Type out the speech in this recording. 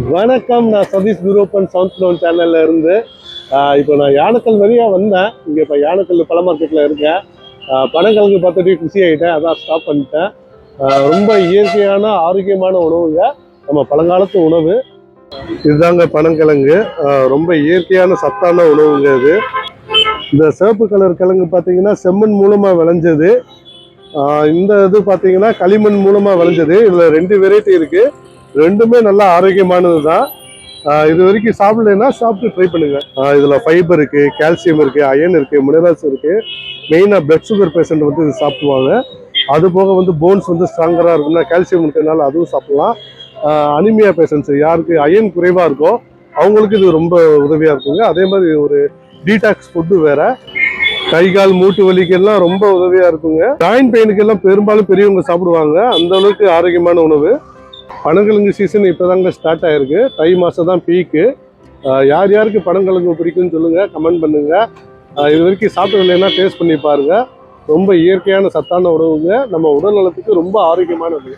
வணக்கம் நான் Satish குரூப்பன் south loan சேனல்ல இருந்து. இப்போ நான் யானக்கல் வழியாக வந்தேன். இங்கே இப்போ யானக்கல் பழ மார்க்கெட்டில் இருக்கேன். பனங்கிழங்கு பார்த்துட்டு குசி ஆகிட்டேன் அதான் ஸ்டாப் பண்ணிட்டேன். ரொம்ப இயற்கையான ஆரோக்கியமான உணவுங்க. நம்ம பழங்காலத்து உணவு. இதுதாங்க பனங்கிழங்கு. ரொம்ப இயற்கையான சத்தான உணவுங்க இது. இந்த சிவப்பு கலர் கிழங்கு பார்த்தீங்கன்னா செம்மண் மூலமாக விளைஞ்சது. இந்த இது பார்த்தீங்கன்னா களிமண் மூலமாக விளைஞ்சது. இதில் ரெண்டு வெரைட்டி இருக்குது ரெண்டுமே நல்லா ஆரோக்கியமானது தான் இது வரைக்கும் சாப்பிடலைன்னா சாப்பிட்டு ட்ரை பண்ணுங்க. இதில் ஃபைபர் இருக்கு கால்சியம் இருக்கு அயன் இருக்கு மினரல்ஸ் இருக்கு. மெயினாக பிளட் சுகர் பேஷண்ட் வந்து இது சாப்பிடுவாங்க. அது போக வந்து போன்ஸ் வந்து ஸ்ட்ராங்கராக இருக்கும்னா கால்சியம் இருக்கிறதுனால அதுவும் சாப்பிடலாம். அனிமியா பேஷண்ட்ஸ் யாருக்கு அயன் குறைவாக இருக்கோ அவங்களுக்கு இது ரொம்ப உதவியாக இருக்குங்க. அதே மாதிரி ஒரு டீடாக்ஸ் ஃபுட்டு வேற. கை கால் மூட்டு வலிக்கெல்லாம் ரொம்ப உதவியாக இருக்குங்க. ஜாயின் பெயினுக்கெல்லாம் பெரும்பாலும் பெரியவங்க சாப்பிடுவாங்க. அந்த அளவுக்கு ஆரோக்கியமான உணவு. பனங்கிழங்கு சீசன் இப்போதாங்க ஸ்டார்ட் ஆயிருக்கு. தை மாதம் தான் பீக்கு யார் யாருக்கு பனங்கிழங்கு பிடிக்கும்னு சொல்லுங்கள் கமெண்ட் பண்ணுங்கள் இது வரைக்கும் சாப்பிடலைன்னா டேஸ்ட் பண்ணி பாருங்கள் ரொம்ப இயற்கையான சத்தான உணவுங்க. நம்ம உடல் நலத்துக்கு ரொம்ப ஆரோக்கியமான உணவு